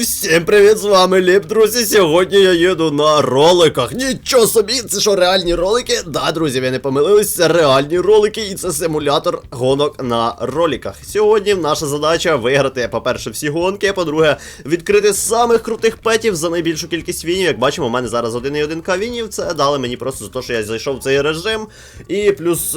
всім привіт, з вами Ліп, друзі. Сьогодні я їду на роликах. Нічого собі, це що реальні ролики? Да, друзі, ви не помилились, це реальні ролики, і це симулятор гонок на роликах. Сьогодні наша задача виграти, по-перше, всі гонки, по-друге, відкрити самих крутих петів за найбільшу кількість вінів. Як бачимо, у мене зараз 1,1к вінів. Це дали мені просто за те, що я зайшов в цей режим. І плюс.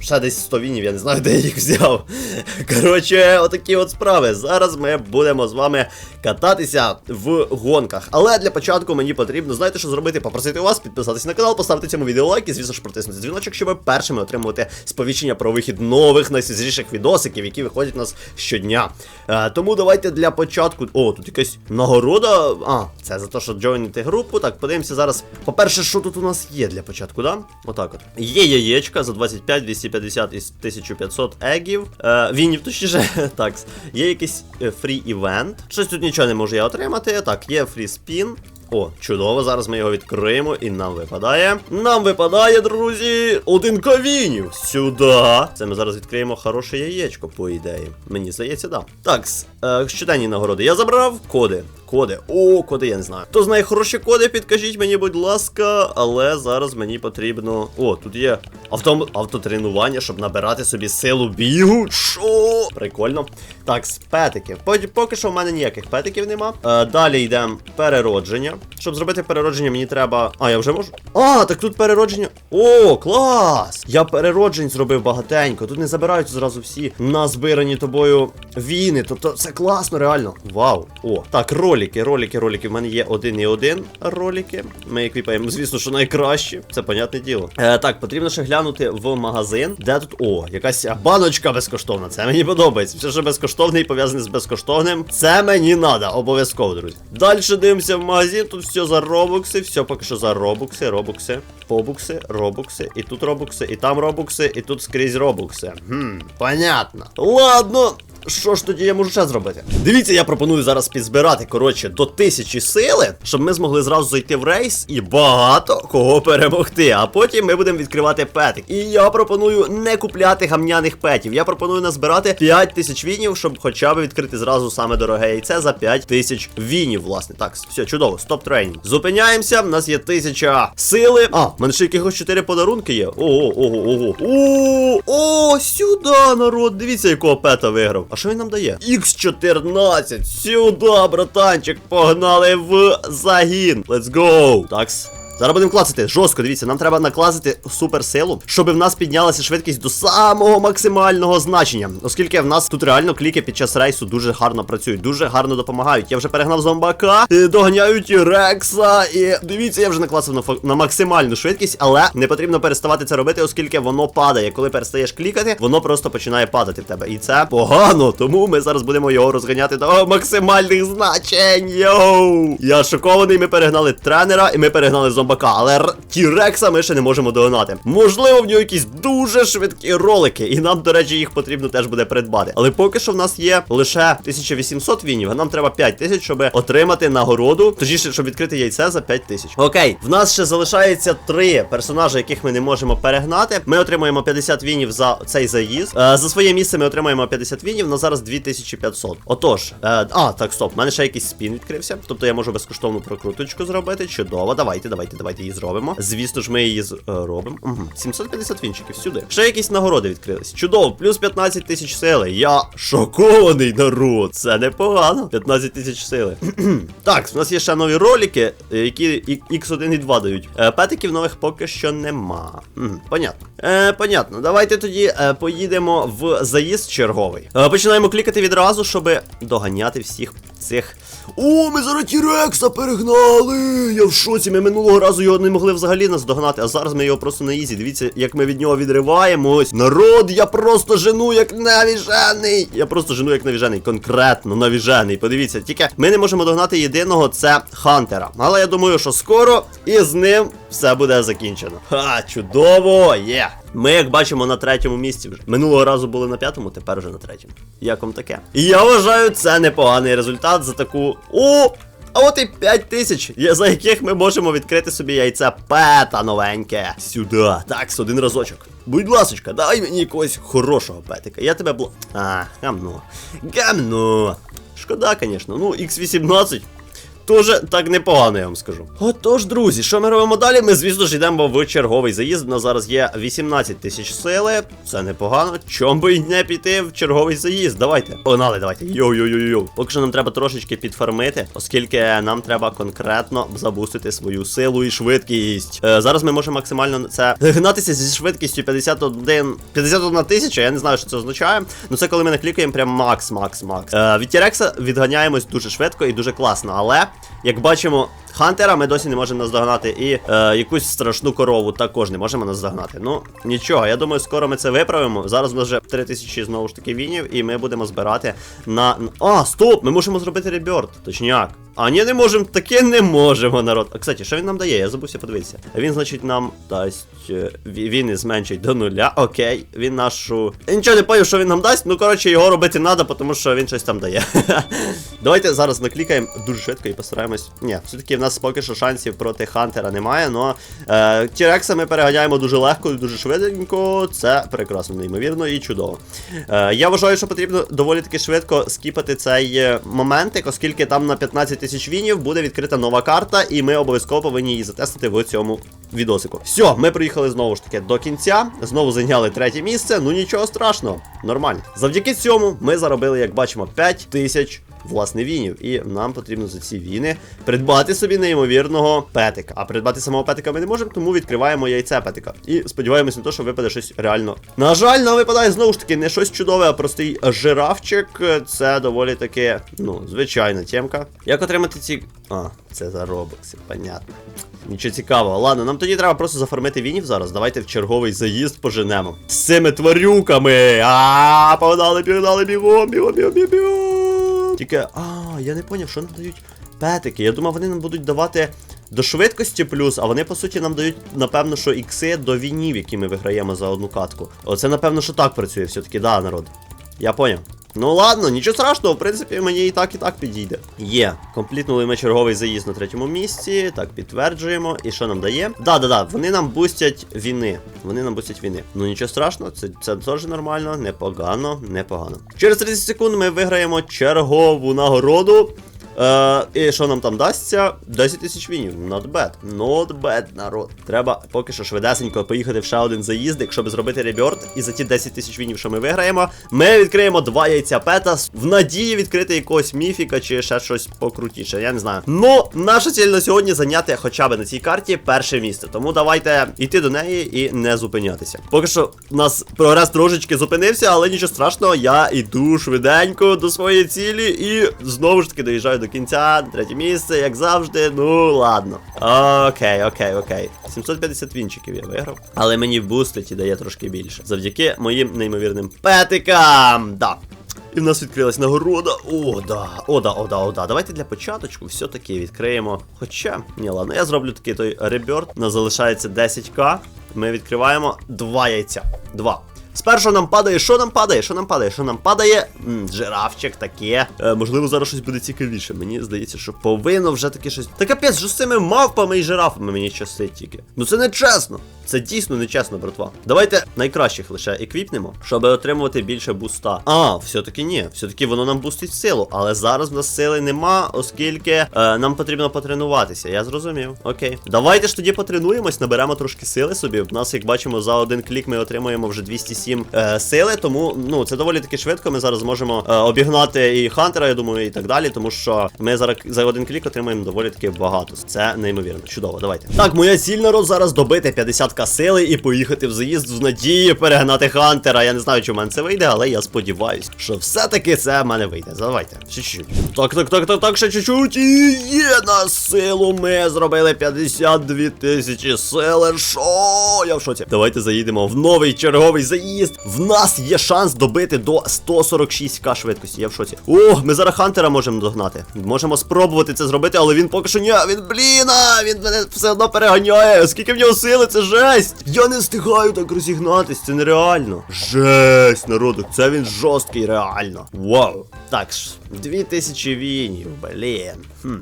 Ще десь 100 вінів, я не знаю, де я їх взяв. Коротше, отакі от справи. Зараз ми будемо з вами кататися в гонках. Але для початку мені потрібно, знаєте, що зробити? Попросити вас підписатись на канал, поставити цьому відео лайк і, звісно ж, протиснути дзвіночок, щоб першими отримувати сповіщення про вихід нових найсвіжіших відосиків, які виходять у нас щодня. Е, тому давайте для початку. О, тут якась нагорода. А, це за те, що джойнити групу. Так, подивимося зараз. По-перше, що тут у нас є для початку, да? Отак от. Є яєчка за 25, 250 із 1500 егів. Е, вінів, точніше, так. Є якийсь е, фрі івент. Щось тут нічого не можу я отримати. Так, є фрі спін. О, чудово, зараз ми його відкриємо і нам випадає. Нам випадає, друзі, один кавінів. Сюди. Це ми зараз відкриємо хороше яєчко, по ідеї. Мені здається, да. Так, е, щоденні нагороди. Я забрав коди. Коди. О, коди, я не знаю. Хто знає хороші коди, підкажіть мені, будь ласка, але зараз мені потрібно. О, тут є авто... автотренування, щоб набирати собі силу бігу. Шо? Прикольно. Так, з петики. Поки, що в мене ніяких петиків нема. Е, далі йдемо переродження. Щоб зробити переродження, мені треба. А, я вже можу. А, так тут переродження. О, клас! Я перероджень зробив багатенько. Тут не забирають зразу всі назбирані тобою віни. Тобто це класно, реально. Вау. О, так, ролики, ролики, ролики. В мене є один і один ролики. Ми еквіпаємо, звісно, що найкраще. Це понятне діло. Е, так, потрібно ще глянути в магазин. Де тут. О, якась баночка безкоштовна. Це мені подобається. Все, що безкоштовне і пов'язане з безкоштовним. Це мені треба, обов'язково, друзі. Далі дивимося в магазин. Тут все за робокси, все поки що за робокси, робокси, побукси, робокси. І тут робокси, і там робокси, і тут скрізь робокси. Хм, понятно. Ладно. Що ж тоді я можу ще зробити? Дивіться, я пропоную зараз підзбирати, коротше, до тисячі сили, щоб ми змогли зразу зайти в рейс і багато кого перемогти. А потім ми будемо відкривати петик. І я пропоную не купляти гамняних петів. Я пропоную назбирати 5 тисяч вінів, щоб хоча б відкрити зразу саме дороге яйце за 5 тисяч вінів, власне. Так, все, чудово, стоп тренінг. Зупиняємося, в нас є тисяча сили. А, в мене ще якихось 4 подарунки є. Ого, ого, ого. О, о, сюди, народ. Дивіться, якого пета виграв. А що він нам дає? Х14. Сюда, братанчик, погнали в загін. Let's go. Такс. Зараз будемо класити. Жорстко, дивіться, нам треба накласити суперсилу, щоб в нас піднялася швидкість до самого максимального значення. Оскільки в нас тут реально кліки під час рейсу дуже гарно працюють, дуже гарно допомагають. Я вже перегнав зомбака, е, доганяють Рекса. І дивіться, я вже накласив на, на максимальну швидкість, але не потрібно переставати це робити, оскільки воно падає. Коли перестаєш клікати, воно просто починає падати в тебе. І це погано. Тому ми зараз будемо його розганяти до максимальних значень. Йоу! Я шокований. Ми перегнали тренера і ми перегнали зомбака. Але Тірекса ми ще не можемо догнати. Можливо, в нього якісь дуже швидкі ролики, і нам, до речі, їх потрібно теж буде придбати. Але поки що в нас є лише 1800 вінів, а нам треба 5000, щоб отримати нагороду. Точніше, щоб відкрити яйце за 5000. Окей, в нас ще залишається три персонажі, яких ми не можемо перегнати. Ми отримуємо 50 вінів за цей заїзд. Е, за своє місце ми отримаємо 50 вінів, на зараз 2500. Отож, е, а, так, стоп, в мене ще якийсь спін відкрився. Тобто я можу безкоштовну прокруточку зробити. Чудово, давайте, давайте, давайте її зробимо. Звісно ж, ми її з- е, робимо. Угу. 750 вінчиків сюди. Ще якісь нагороди відкрились. Чудово, плюс 15 тисяч сили. Я шокований народ. Це непогано. 15 тисяч сили. так, у нас є ще нові ролики, е, які і- X1 і 2 дають. Е, Петиків нових поки що нема. Мгм, понятно. Е, понятно. Давайте тоді е, поїдемо в заїзд черговий. Е, починаємо клікати відразу, щоб доганяти всіх цих. О, ми зараз Тірекса перегнали! Я в шоці. Ми минулого разу його не могли взагалі наздогнати, а зараз ми його просто на ізі. Дивіться, як ми від нього відриваємось. Народ, я просто жену як навіжений. Я просто жену як навіжений, конкретно навіжений. Подивіться, тільки ми не можемо догнати єдиного, це Хантера. Але я думаю, що скоро і з ним все буде закінчено. Ха, чудово! Є! Ми, як бачимо, на третьому місці вже. Минулого разу були на п'ятому, тепер вже на третьому. Як вам таке? І я вважаю, це непоганий результат за таку. О! А от і 5 тисяч, за яких ми можемо відкрити собі яйце пета новеньке. Сюди. Так, один разочок. Будь ласочка, дай мені якогось хорошого петика. Я тебе бл... А, гамно. Гамно. Шкода, звісно. Ну, X18 Тоже так непогано, я вам скажу. Отож, друзі, що ми робимо далі? Ми, звісно ж, йдемо в черговий заїзд. У нас зараз є 18 тисяч сили. Це непогано. Чом би й не піти в черговий заїзд? Давайте. Погнали, давайте. Йоу-йоу-йоу-йоу. Поки що нам треба трошечки підфармити, оскільки нам треба конкретно забустити свою силу і швидкість. Е, зараз ми можемо максимально це гнатися зі швидкістю 51 51 тисяча. Я не знаю, що це означає. Ну це коли ми наклікаємо прям макс, макс, макс. Е, від Тірекса відганяємось дуже швидко і дуже класно, але. Як бачимо, Хантера ми досі не можемо наздогнати, і е, якусь страшну корову також не можемо наздогнати. Ну, нічого, я думаю, скоро ми це виправимо. Зараз у нас вже 3000 знову ж таки вінів, і ми будемо збирати на. А, стоп! Ми можемо зробити реберт, точняк. А ні, не можемо, таке не можемо, народ. А кстати, що він нам дає? Я забувся подивитися. Він, значить, нам дасть. е, ві- Він зменшить до нуля. Окей, він нашу. Я нічого не поняв, що він нам дасть. Ну, коротше, його робити треба, тому що він щось там дає. Давайте зараз наклікаємо дуже швидко і постараємось. Ні, все-таки в нас поки що шансів проти Хантера немає, но е, Тірекса ми переганяємо дуже легко і дуже швиденько. Це прекрасно, неймовірно і чудово. Е, я вважаю, що потрібно доволі таки швидко скіпати цей е, моментик, оскільки там на 15 тисяч вінів буде відкрита нова карта, і ми обов'язково повинні її затестити в цьому відосику. Все, ми приїхали знову ж таки до кінця. Знову зайняли третє місце. Ну нічого страшного, нормально. Завдяки цьому ми заробили, як бачимо, 5 тисяч власне вінів. І нам потрібно за ці віни придбати собі неймовірного петика. А придбати самого петика ми не можемо, тому відкриваємо яйце петика. І сподіваємося на те, що випаде щось реально. На жаль, нам випадає знову ж таки не щось чудове, а простий жирафчик. Це доволі таки, ну, звичайна темка. Як отримати ці. А, це за понятно. Нічого цікавого. Ладно, нам тоді треба просто зафармити вінів зараз. Давайте в черговий заїзд поженемо. З цими тварюками. А, погнали, пігнали, бігом, бігом, бігом, бігом. Тільки, а, я не поняв, що нам дають петики. Я думав, вони нам будуть давати до швидкості плюс, а вони, по суті, нам дають, напевно, що ікси до війнів, які ми виграємо за одну катку. Оце, напевно, що так працює все-таки, да, народ. Я поняв. Ну ладно, нічого страшного, в принципі, мені і так, і так підійде. Є. Комплітнули ми черговий заїзд на третьому місці. Так, підтверджуємо. І що нам дає? Да-да-да, вони нам бустять війни. Вони нам бустять війни. Ну нічого страшного, це, це теж нормально, непогано, непогано. Через 30 секунд ми виграємо чергову нагороду. Е, і що нам там дасться? 10 тисяч вінів. Not bad. Not bad, народ. Треба поки що швидесенько поїхати в ще один заїздик, щоб зробити реберт. І за ті 10 тисяч вінів, що ми виграємо, ми відкриємо два яйця пета в надії відкрити якогось міфіка чи ще щось покрутіше. Я не знаю. Ну, наша ціль на сьогодні зайняти хоча б на цій карті перше місце. Тому давайте йти до неї і не зупинятися. Поки що у нас прогрес трошечки зупинився, але нічого страшного, я йду швиденько до своєї цілі і знову ж таки доїжджаю до кінця, третє місце, як завжди. Ну ладно. Окей, окей, окей. 750 вінчиків я виграв. Але мені бустить і дає трошки більше. Завдяки моїм неймовірним петикам. Да. І в нас відкрилась нагорода. О, да, о, да, о, да, о, да. Давайте для початочку все-таки відкриємо. Хоча, ні, ладно, я зроблю такий той реберт. У нас залишається 10к. Ми відкриваємо два яйця. Два. Спершу нам падає, що нам падає? Що нам падає? Що нам падає? М, жирафчик таке. Е, можливо, зараз щось буде цікавіше. Мені здається, що повинно вже таке щось. Та капець, що з цими мавпами і жирафами мені щастить тільки. Ну це не чесно. Це дійсно нечесно, братва. Давайте найкращих лише еквіпнемо, щоб отримувати більше буста. А, все-таки ні. Все-таки воно нам бустить силу. Але зараз в нас сили нема, оскільки е, нам потрібно потренуватися. Я зрозумів. Окей. Давайте ж тоді потренуємось, наберемо трошки сили собі. В нас, як бачимо, за один клік ми отримуємо вже 207 е, сили. Тому ну це доволі таки швидко. Ми зараз зможемо е, обігнати і Хантера, я думаю, і так далі. Тому що ми зараз за один клік отримаємо доволі таки багато. Це неймовірно. Чудово, давайте. Так, моя ціль народ зараз добити 50 сили і поїхати в заїзд в надії перегнати Хантера. Я не знаю, чи в мене це вийде, але я сподіваюсь, що все-таки це в мене вийде. Давайте. Чуть-чуть. Так, так, так, так, так, ще чуть-чуть. І є на силу. Ми зробили 52 тисячі сили. Шо? Я в шоці. Давайте заїдемо в новий черговий заїзд. В нас є шанс добити до 146к швидкості. Я в шоці. О, ми зараз Хантера можемо догнати. Можемо спробувати це зробити, але він поки що ні. Він, блін, він мене все одно переганяє. Скільки в нього сили, це жесть. Я не встигаю так розігнатись, це нереально. Жесть, народу, це він жорсткий, реально. Вау. Так ж, 2000 вінів, блін. Хм.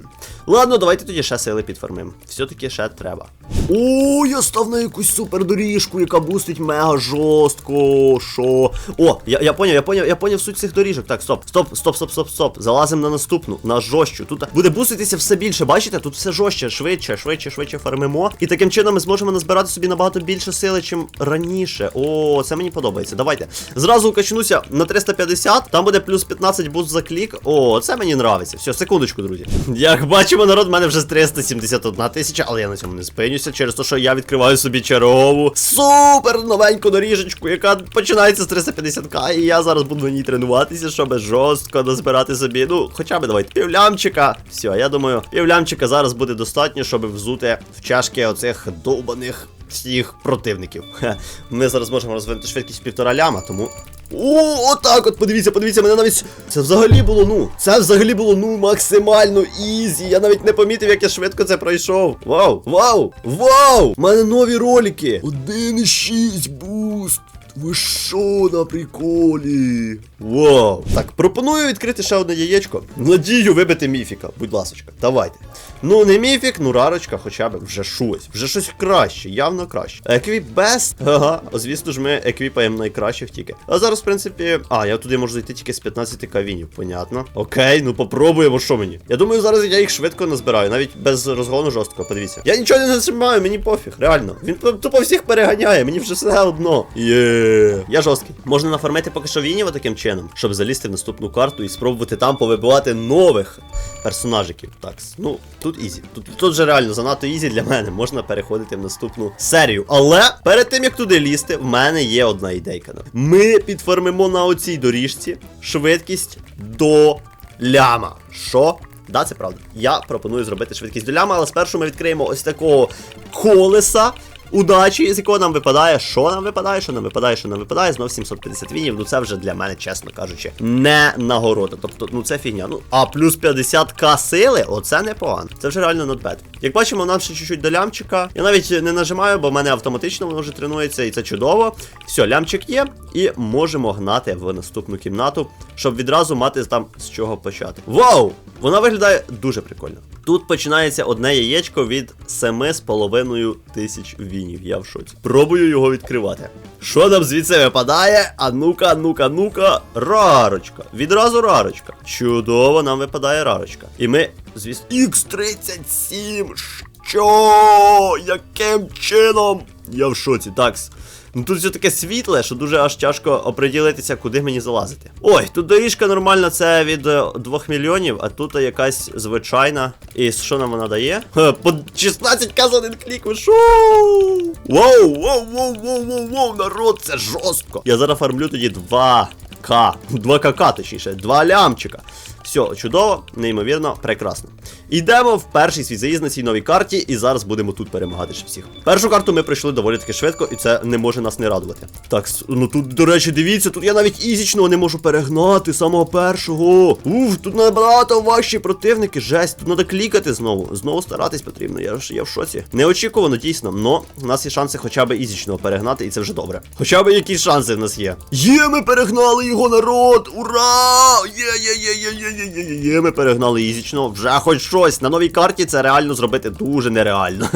Ладно, давайте тоді ще сили підформимо. Все-таки ще треба. О, я став на якусь супердоріжку, яка бустить мега жорстко. Що? О, я, я поняв, я поняв, я поняв суть цих доріжок. Так, стоп, стоп, стоп, стоп, стоп, стоп. Залазимо на наступну, на жорстчу. Тут буде буститися все більше, бачите? Тут все жорстче, швидше, швидше, швидше фармимо. І таким чином ми зможемо назбирати собі набагато більше сили, чим раніше. О, це мені подобається. Давайте. Зразу качнуся на 350, там буде плюс 15 буст за клік. О, це мені нравиться. Все, секундочку, друзі. Як бачимо, народ, в мене вже 371 тисяча, але я на цьому не спинюся через те, що я відкриваю собі чергову супер новеньку доріжечку, яка починається з 350к, і я зараз буду на ній тренуватися, щоб жорстко назбирати собі. Ну, хоча б давайте півлямчика. Все, я думаю, півлямчика зараз буде достатньо, щоб взути в чашки оцих довбаних всіх противників. Ми зараз можемо розвинути швидкість півтора ляма, тому. О, отак от, подивіться, подивіться, мене навіть. Це взагалі було, ну. Це взагалі було, ну, максимально ізі. Я навіть не помітив, як я швидко це пройшов. Вау, вау, вау! У мене нові ролики. 1,6 буст. Ви що на приколі? Вау. Так, пропоную відкрити ще одне яєчко. Надію вибити міфіка, будь ласочка, давайте. Ну, не міфік, ну рарочка, хоча б вже щось. Вже щось краще, явно краще. Еквіп бест. Ага, звісно ж, ми еквіпаємо найкращих тільки. А зараз, в принципі. А, я туди можу зайти тільки з 15 кавінів, понятно. Окей, ну попробуємо, що мені. Я думаю, зараз я їх швидко назбираю, навіть без розгону жорстко, подивіться. Я нічого не нажимаю, мені пофіг, реально. Він тупо всіх переганяє, мені вже все одно. Є. Я жорсткий. Можна нафармити поки що вінів таким чином, щоб залізти в наступну карту і спробувати там повибивати нових персонажиків. Так, ну тут ізі. Тут, тут же реально занадто ізі для мене. Можна переходити в наступну серію. Але перед тим як туди лізти, в мене є одна ідейка. Ми підформимо на оцій доріжці швидкість до ляма. Що? Да, це правда. Я пропоную зробити швидкість до ляма, але спершу ми відкриємо ось такого колеса. Удачі, з якого нам випадає, що нам випадає, що нам випадає, що нам випадає, знов 750 вінів. Ну це вже для мене, чесно кажучи, не нагорода. Тобто, ну це фігня. Ну, а плюс 50к сили, оце непогано. Це вже реально bad. Як бачимо, нам ще чуть-чуть до лямчика. Я навіть не нажимаю, бо в мене автоматично воно вже тренується, і це чудово. Все, лямчик є, і можемо гнати в наступну кімнату, щоб відразу мати там з чого почати. Вау! Вона виглядає дуже прикольно. Тут починається одне яєчко від 7,5 тисяч вінів. Я в шоці. Пробую його відкривати. Що нам звідси випадає? А ну-ка, ну-ка, ну-ка. Рарочка. Відразу рарочка. Чудово, нам випадає рарочка. І ми, звісно. Х37. Що? Яким чином? Я в шоці. Такс. Ну тут все таке світле, що дуже аж тяжко оприділитися, куди мені залазити. Ой, тут доріжка нормальна, це від е, 2 мільйонів, а тут якась звичайна. І що нам вона дає? По 16к за один клік, ви? Воу, воу, воу, воу, воу, воу, народ, це жорстко. Я зараз фармлю тоді 2к. 2кк, точніше, 2 лямчика. Все, чудово, неймовірно, прекрасно. Йдемо в перший свій заїзд на цій новій карті, і зараз будемо тут перемагати ще всіх. Першу карту ми пройшли доволі таки швидко, і це не може нас не радувати. Так, ну тут, до речі, дивіться, тут я навіть ізічного не можу перегнати самого першого. Уф, тут набагато важчі противники, жесть, тут треба клікати знову. Знову старатись потрібно. Я ж я в шоці. Неочікувано, дійсно, но у нас є шанси хоча б ізічного перегнати, і це вже добре. Хоча б якісь шанси в нас є. Є, ми перегнали його народ! Ура! Є, Є-є-є-є-є, ми перегнали їзічно. Вже хоч щось. На новій карті це реально зробити дуже нереально.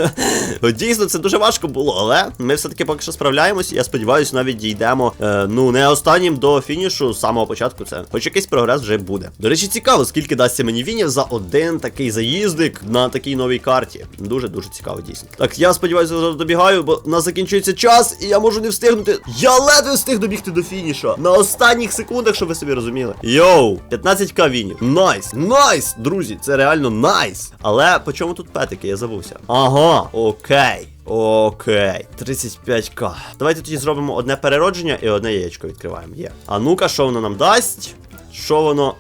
Дійсно, це дуже важко було, але ми все-таки поки що справляємось. Я сподіваюся, навіть дійдемо. Е, ну, не останнім до фінішу з самого початку це. Хоч якийсь прогрес вже буде. До речі, цікаво, скільки дасться мені вінів за один такий заїздик на такій новій карті. Дуже-дуже цікаво, дійсно. Так, я сподіваюся, зараз добігаю, бо у нас закінчується час, і я можу не встигнути. Я ледве встиг добігти до фінішу. На останніх секундах, щоб ви собі розуміли. Йоу, 15к вінів. Найс, найс, друзі, це реально найс. Але по чому тут петики? Я забувся. Ага, окей. Окей, 35к. Давайте тоді зробимо одне переродження і одне яєчко відкриваємо. Є. А ну-ка, що воно нам дасть? Що воно?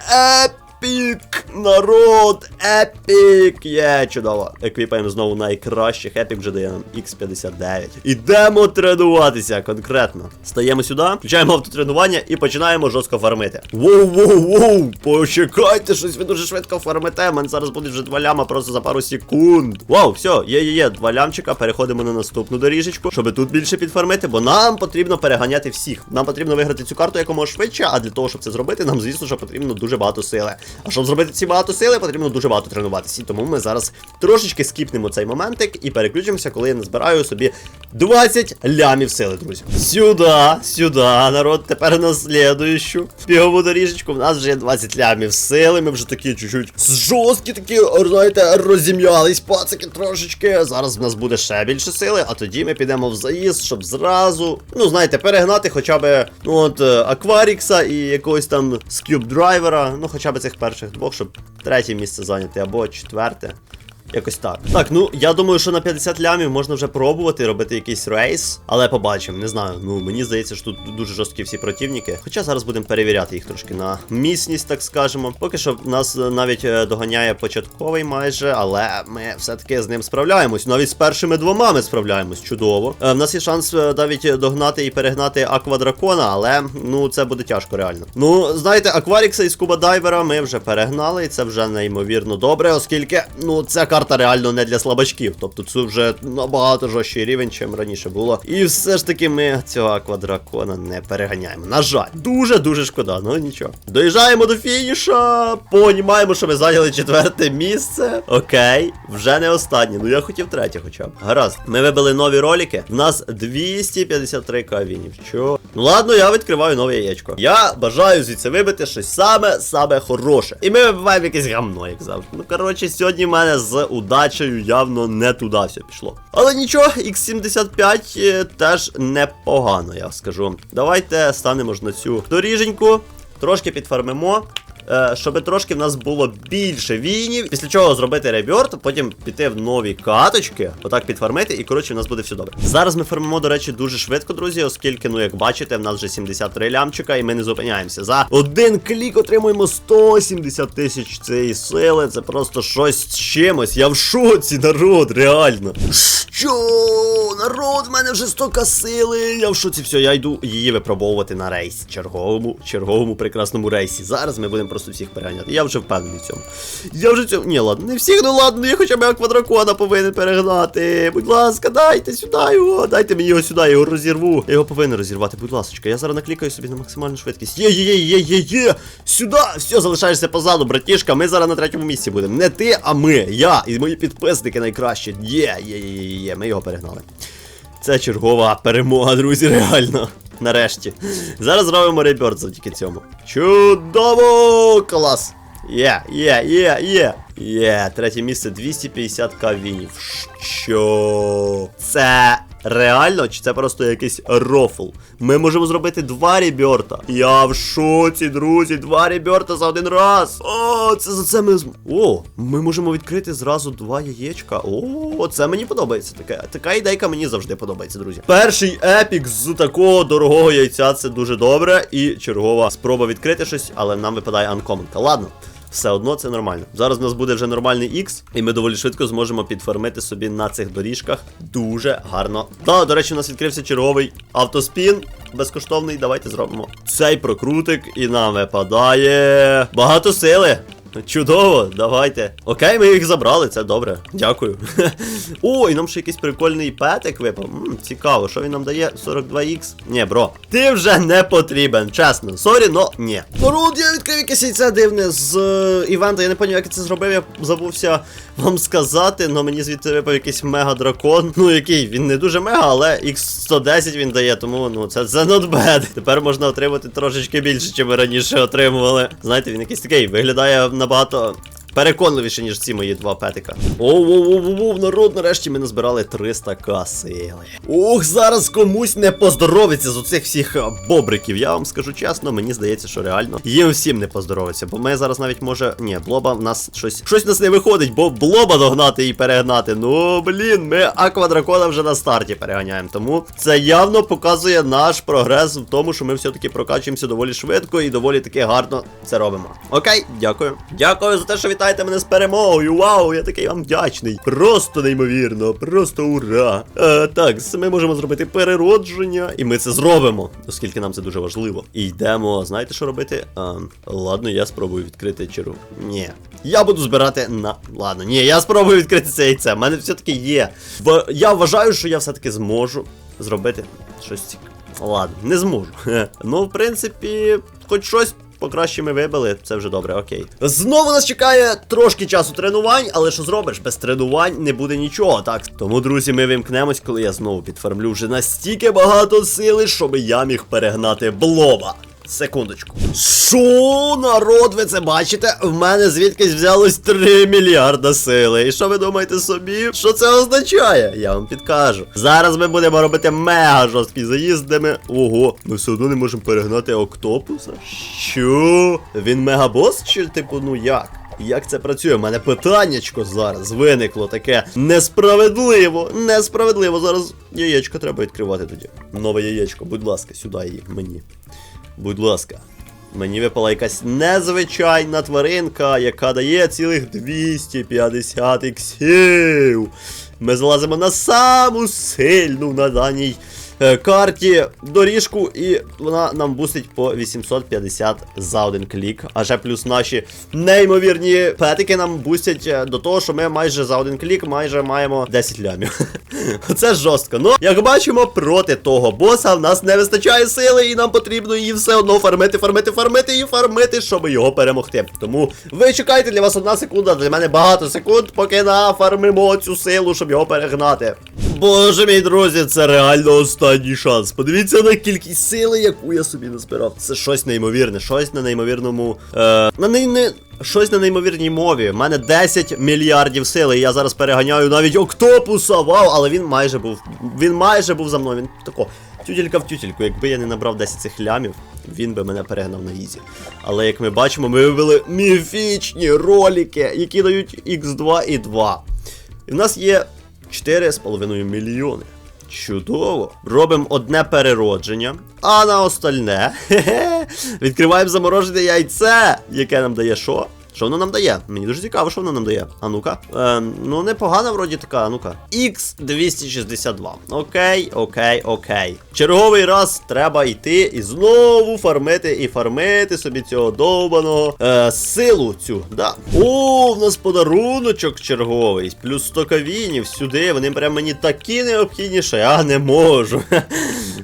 Епік! Народ! Епік! Є, чудово. Еквіпаємо знову найкращих. Епік вже дає нам X59. Ідемо тренуватися конкретно. Стаємо сюди, включаємо автотренування і починаємо жорстко фармити. Воу, воу, воу! Почекайте, щось ви дуже швидко фармите. У мене зараз буде вже два ляма просто за пару секунд. Вау, все, є, є, є, два лямчика. Переходимо на наступну доріжечку, щоб тут більше підфармити, бо нам потрібно переганяти всіх. Нам потрібно виграти цю карту якомога швидше, а для того, щоб це зробити, нам, звісно, що потрібно дуже багато сили. А щоб зробити ці багато сили, потрібно дуже багато тренуватися. Тому ми зараз трошечки скіпнемо цей моментик і переключимося, коли я назбираю собі 20 лямів сили, друзі. Сюди, сюди, народ. Тепер на слідуючу бігову доріжечку. В нас вже є 20 лямів сили. Ми вже такі чуть-чуть жорсткі, такі, знаєте, розім'ялись пацики трошечки. Зараз в нас буде ще більше сили, а тоді ми підемо в заїзд, щоб зразу, ну знаєте, перегнати хоча б ну от е, Акварікса і якогось там Скюб драйвера. Ну хоча б цих перших двох, щоб третє місце зайняти або четверте. Якось так. Так, ну я думаю, що на 50 лямів можна вже пробувати робити якийсь рейс, але побачимо, не знаю. Ну мені здається, що тут дуже жорсткі всі противники. Хоча зараз будемо перевіряти їх трошки на міцність, так скажемо. Поки що нас е, навіть е, доганяє початковий майже, але ми все-таки з ним справляємось. Навіть з першими двома ми справляємось. Чудово. Е, в нас є шанс е, навіть догнати і перегнати Аквадракона, але ну це буде тяжко реально. Ну, знаєте, Акварікса і Скуба Дайвера ми вже перегнали, і це вже неймовірно добре, оскільки ну ця карта реально не для слабачків. Тобто це вже набагато жорсткий рівень, чим раніше було. І все ж таки ми цього Аквадракона не переганяємо. На жаль, дуже дуже шкода, ну нічого. Доїжджаємо до фініша. Понімаємо, що ми зайняли четверте місце. Окей, вже не останнє. Ну я хотів третє, хоча б. Гаразд. Ми вибили нові ролики. В нас 253 кавінів. Що? Ну ладно, я відкриваю нове яєчко. Я бажаю звідси вибити щось саме саме хороше. І ми вибиваємо якесь гамно, як завжди. Ну коротше, сьогодні в мене з удачею явно не туди все пішло. Але нічого, X75 е, теж непогано, я скажу. Давайте станемо ж на цю доріженьку, трошки підфармимо. Е, Щоб трошки в нас було більше війнів, після чого зробити ребьорт, потім піти в нові каточки, отак підфармити, і коротше, у нас буде все добре. Зараз ми фармимо, до речі, дуже швидко, друзі, оскільки, ну як бачите, в нас вже 73 лямчика, і ми не зупиняємося. За один клік отримуємо 170 тисяч цієї сили. Це просто щось з чимось. Я в шоці, народ, реально. Що? Народ, в мене вже столько сили. Я в шоці, все, я йду її випробовувати на рейс. Черговому, черговому прекрасному рейсі. Зараз ми будемо просто всіх переганяти. Я вже впевнений в цьому. Я вже цьому. Ні, ладно, не всіх, ну ладно, я хоча б аквадракона повинен перегнати. Будь ласка, дайте сюди його. Дайте мені його сюди, я його розірву. Я його повинен розірвати, будь ласка. Я зараз наклікаю собі на максимальну швидкість. Є, є, є, є, є, є. Сюди! Все, залишаєшся позаду, братішка. Ми зараз на третьому місці будемо. Не ти, а ми. Я і мої підписники найкращі. Є, є, є, є, є. Ми його перегнали. Це чергова перемога, друзі, реально. Нарешті. Зараз зробимо реберт завдяки цьому. Чудово! Клас! Є, є, є, є. Є, третє місце 250 кавінів. Що? Це реально? Чи це просто якийсь рофл? Ми можемо зробити два реберта. Я в шоці, друзі, два реберта за один раз. О, це за це ми. з- О, ми можемо відкрити зразу два яєчка. О, це мені подобається. Така, така ідейка мені завжди подобається, друзі. Перший епік з такого дорогого яйця це дуже добре. І чергова спроба відкрити щось, але нам випадає анкоменка. Ладно. Все одно це нормально. Зараз у нас буде вже нормальний X, і ми доволі швидко зможемо підфармити собі на цих доріжках дуже гарно. Та, до речі, у нас відкрився черговий автоспін. Безкоштовний. Давайте зробимо цей прокрутик, і нам випадає багато сили. Чудово, давайте. Окей, ми їх забрали, це добре. Дякую. О, і нам ще якийсь прикольний петик випав. М, цікаво, що він нам дає? 42х? Ні, бро. Ти вже не потрібен, чесно. Сорі, но ні. Народ, я відкрив якесь яйце дивне з е, івента. Я не пам'ятаю, як я це зробив. Я забувся вам сказати, але мені звідти випав якийсь мега дракон. Ну який? Він не дуже мега, але X110 він дає, тому ну це, це not bad. Тепер можна отримати трошечки більше, чим ми раніше отримували. Знаєте, він якийсь такий виглядає набагато. Переконливіше, ніж ці мої два петика. Оу-оу-оу-оу, народ, нарешті ми назбирали 300 к сили. Ох, зараз комусь не поздоровиться з оцих всіх бобриків. Я вам скажу чесно, мені здається, що реально їм всім не поздоровиться. Бо ми зараз навіть може. Ні, блоба в нас щось. Щось в нас не виходить, бо блоба догнати і перегнати. Ну блін, ми аквадракона вже на старті переганяємо. Тому це явно показує наш прогрес в тому, що ми все-таки прокачуємося доволі швидко і доволі таки гарно це робимо. Окей, дякую. Дякую за те, що вітаєте мене з перемогою. Вау, я такий вам вдячний. Просто неймовірно, просто ура. Е, так, ми можемо зробити переродження, і ми це зробимо, оскільки нам це дуже важливо. І йдемо, знаєте, що робити? А, ладно, я спробую відкрити чару. Ні. Я буду збирати на. Ладно, ні, я спробую відкрити це яйце. У мене все-таки є. В... Я вважаю, що я все-таки зможу зробити щось цікаве. Ладно, не зможу. Ну, в принципі, хоч щось покраще ми вибили, це вже добре, окей. Знову нас чекає трошки часу тренувань, але що зробиш? Без тренувань не буде нічого, так? Тому, друзі, ми вимкнемось, коли я знову підфармлю вже настільки багато сили, щоб я міг перегнати блоба. Секундочку. Що, народ, ви це бачите? В мене звідкись взялось 3 мільярда сили. І що ви думаєте собі? Що це означає? Я вам підкажу. Зараз ми будемо робити мега жорсткий заїзд, де ми. Ого, ми все одно не можемо перегнати октопуса. Що? Він мегабос? Чи типу, ну як? Як це працює? У мене питаннячко зараз виникло таке несправедливо. Несправедливо. Зараз яєчко треба відкривати тоді. Нове яєчко, будь ласка, сюди її мені. Будь ласка. Мені випала якась незвичайна тваринка, яка дає цілих 250 іксів. Ми залазимо на саму сильну на даній карті доріжку, і вона нам бустить по 850 за один клік. А ще плюс наші неймовірні петики нам бустять е, до того, що ми майже за один клік майже маємо 10 лямів. Це жорстко. Ну, як бачимо, проти того боса в нас не вистачає сили, і нам потрібно її все одно фармити, фармити, фармити і фармити, щоб його перемогти. Тому ви чекайте, для вас одна секунда, для мене багато секунд, поки нафармимо цю силу, щоб його перегнати. Боже мій друзі, це реально останній шанс. Подивіться на кількість сили, яку я собі назбирав. Це щось неймовірне, щось на неймовірному. Е, на ней не. Щось на неймовірній мові. У мене 10 мільярдів сили. і Я зараз переганяю навіть октопуса. Вау, але він майже був. Він майже був за мною. Він тако. Тютелька в тютельку. Якби я не набрав 10 цих лямів, він би мене перегнав на ізі. Але як ми бачимо, ми вивели міфічні ролики, які дають X2 і 2. І в нас є 4,5 мільйони. Чудово. Робимо одне переродження, а на остальне відкриваємо заморожене яйце, яке нам дає що? Що воно нам дає? Мені дуже цікаво, що воно нам дає. А ну-ка. Ем, ну, непогана вроді така, а ну-ка. X262. Окей, окей, окей. Черговий раз треба йти і знову фармити і фармити собі цього довбаного е, силу цю. Да. О, в нас подаруночок черговий. Плюс 100 кавінів сюди. Вони прям мені такі необхідні, що я не можу.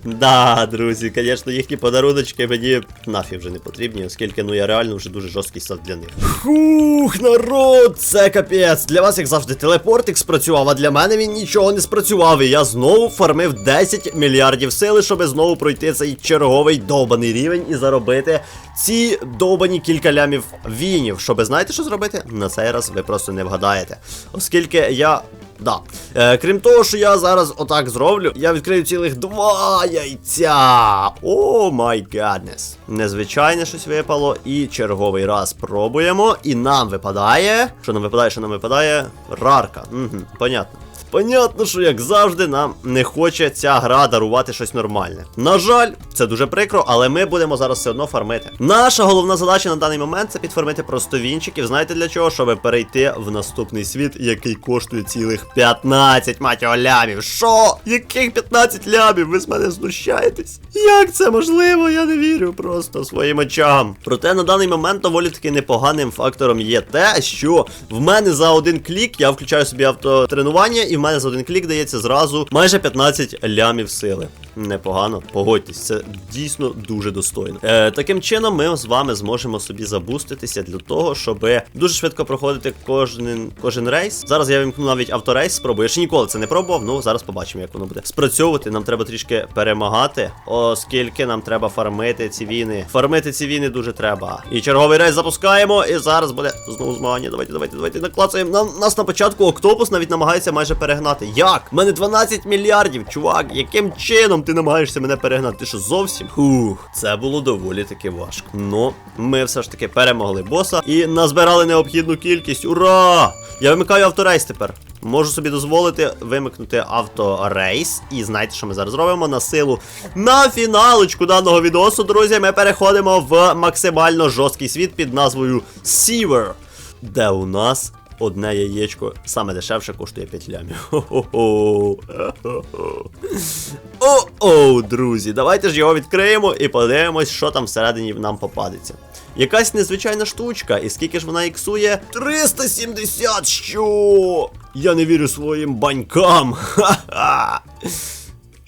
Да, друзі, звісно, їхні подаруночки мені нафіг вже не потрібні, оскільки ну я реально вже дуже жорсткий став для них. Хух, народ, це капець. Для вас, як завжди, телепортик спрацював, а для мене він нічого не спрацював. І я знову фармив 10 мільярдів сили, щоб знову пройти цей черговий довбаний рівень і заробити ці довбані кілька лямів вінів. Щоб знаєте, що зробити? На цей раз ви просто не вгадаєте. Оскільки я. Да. Е, крім того, що я зараз отак зроблю, я відкрию цілих два яйця. О май гаднес. Незвичайне щось випало. І черговий раз пробуємо. І нам випадає. Що нам випадає, що нам випадає? Рарка. Угу, понятно. Понятно, що як завжди, нам не хоче ця гра дарувати щось нормальне. На жаль, це дуже прикро, але ми будемо зараз все одно фармити. Наша головна задача на даний момент це підфармити просто вінчиків. Знаєте для чого? Щоб перейти в наступний світ, який коштує цілих 15 мать лямів. Що? Яких 15 лямів? Ви з мене знущаєтесь? Як це можливо? Я не вірю просто своїм очам. Проте на даний момент доволі таки непоганим фактором є те, що в мене за один клік я включаю собі автотренування, і в мене за один клік дається зразу майже 15 лямів сили. Непогано, погодьтесь, це дійсно дуже достойно. Е, таким чином, ми з вами зможемо собі забуститися для того, щоб дуже швидко проходити кожен кожен рейс. Зараз я вимкну навіть авторейс, спробую. Я ще ніколи це не пробував. Ну зараз побачимо, як воно буде спрацьовувати. Нам треба трішки перемагати, оскільки нам треба фармити ці війни. Фармити ці війни дуже треба. І черговий рейс запускаємо. І зараз буде знову змагання. Давайте, давайте, давайте наклацаємо. Нам нас на початку Октопус навіть намагається майже перегнати. Як? У мене 12 мільярдів, чувак. Яким чином ти намагаєшся мене перегнати? Ти що зовсім? Хух, це було доволі таки важко. Ну, ми все ж таки перемогли боса і назбирали необхідну кількість. Ура! Я вимикаю авторейс тепер. Можу собі дозволити вимикнути авторейс. І знаєте, що ми зараз робимо на силу. На фіналочку даного відосу, друзі, ми переходимо в максимально жорсткий світ під назвою Сівер, де у нас одне яєчко саме дешевше коштує 5 лямів. О-оу, друзі, давайте ж його відкриємо і подивимось, що там всередині нам попадеться. Якась незвичайна штучка, і скільки ж вона іксує? 370! Що? Я не вірю своїм банькам. Ха-ха.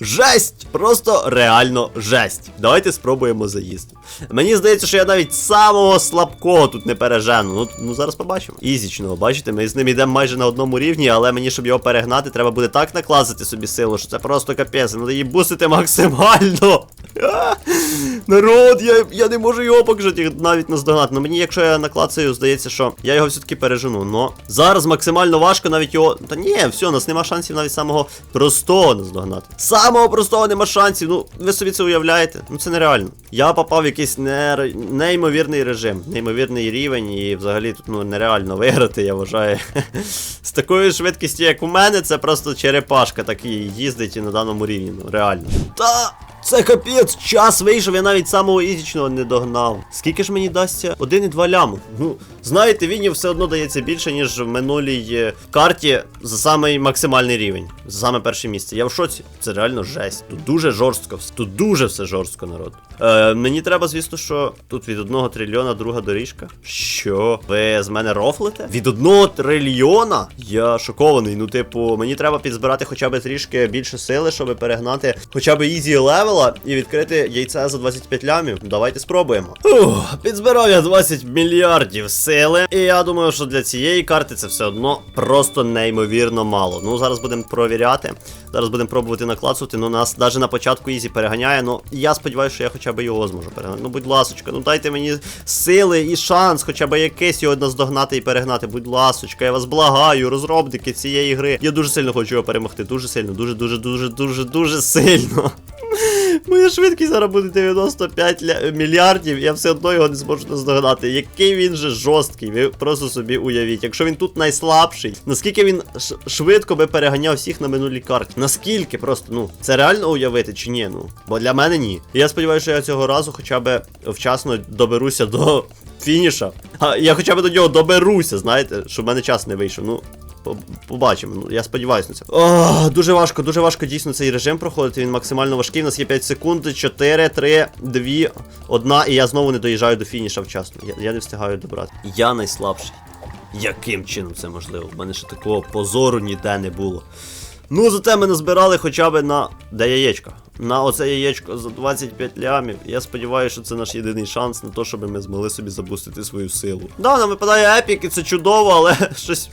Жесть! Просто реально жесть. Давайте спробуємо заїзд. Мені здається, що я навіть самого слабкого тут не пережену. Ну, ну зараз побачимо. Ізічного, бачите, ми з ним йдемо майже на одному рівні, але мені, щоб його перегнати, треба буде так накласти собі силу, що це просто капець. Надо її бусити максимально. Народ, я, я не можу його поки навіть наздогнати. Ну мені, якщо я наклацаю, здається, що я його все-таки пережену. Но зараз максимально важко навіть його. Та ні, все, у нас нема шансів навіть самого простого наздогнати. Самого простого нема шансів. Ну, ви собі це уявляєте? Ну це нереально. Я попав в якийсь не... неймовірний режим, неймовірний рівень, і взагалі тут ну нереально виграти, я вважаю. З такою швидкістю, як у мене, це просто черепашка такий їздить і на даному рівні. Ну реально. Та. Це капець, час вийшов, я навіть самого ізічного не догнав. Скільки ж мені дасться? 1,2 ляму. Ну, знаєте, він все одно дається більше, ніж в минулій е, карті за самий максимальний рівень. За саме перше місце. Я в шоці. Це реально жесть. Тут дуже жорстко, тут дуже все жорстко, народ. Е, мені треба, звісно, що тут від 1 трильйона друга доріжка. Що? Ви з мене рофлите? Від 1 трильйона? Я шокований. Ну, типу, мені треба підзбирати хоча б трішки більше сили, щоб перегнати хоча б ізі левела і відкрити яйце за 25 лямів. Давайте спробуємо. Ух, підзбирав я 20 мільярдів сили. І я думаю, що для цієї карти це все одно просто неймовірно мало. Ну, зараз будемо провіряти. Зараз будемо пробувати наклацувати. Ну, нас навіть на початку ізі переганяє. Ну, я сподіваюся, що я хоча б його зможу переганяти. Ну, будь ласочка, ну дайте мені сили і шанс, хоча б якийсь його наздогнати і перегнати. Будь ласочка, я вас благаю, розробники цієї гри. Я дуже сильно хочу його перемогти. Дуже сильно, дуже, дуже, дуже, дуже, дуже сильно. Моя швидкість зараз буде 95 ля... мільярдів, я все одно його не зможу наздогнати. Який він же жорсткий, ви просто собі уявіть. Якщо він тут найслабший, наскільки він швидко би переганяв всіх на минулій карті? Наскільки просто, ну, це реально уявити чи ні? Ну, бо для мене ні. Я сподіваюся, що я цього разу хоча б вчасно доберуся до фініша. А я хоча б до нього доберуся, знаєте, щоб в мене час не вийшов. Ну, Побачимо, ну я сподіваюся на це. О, дуже важко, дуже важко дійсно цей режим проходити. Він максимально важкий. У нас є 5 секунд, 4, 3, 2, 1, і я знову не доїжджаю до фініша вчасно. Я, я не встигаю добрати. Я найслабший. Яким чином це можливо? У мене ще такого позору ніде не було. Ну, зате ми назбирали хоча б на. Де яєчко? На оце яєчко за 25 лямів. Я сподіваюся, що це наш єдиний шанс на те, щоб ми змогли собі запустити свою силу. Да, нам випадає епік, і це чудово, але щось.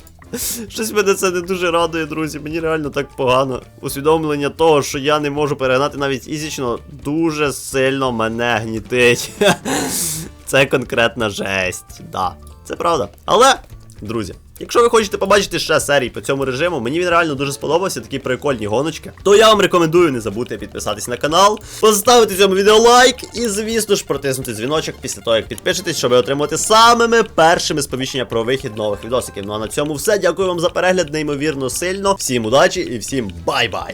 Щось мене це не дуже радує, друзі. Мені реально так погано. Усвідомлення того, що я не можу перегнати навіть ізічно, дуже сильно мене гнітить. Це конкретна жесть. Да, це правда. Але, друзі. Якщо ви хочете побачити ще серії по цьому режиму, мені він реально дуже сподобався, такі прикольні гоночки. То я вам рекомендую не забути підписатись на канал, поставити цьому відео лайк і, звісно ж, протиснути дзвіночок після того, як підпишетесь, щоб отримати самими першими сповіщення про вихід нових відосиків. Ну а на цьому все. Дякую вам за перегляд, неймовірно сильно. Всім удачі і всім бай-бай!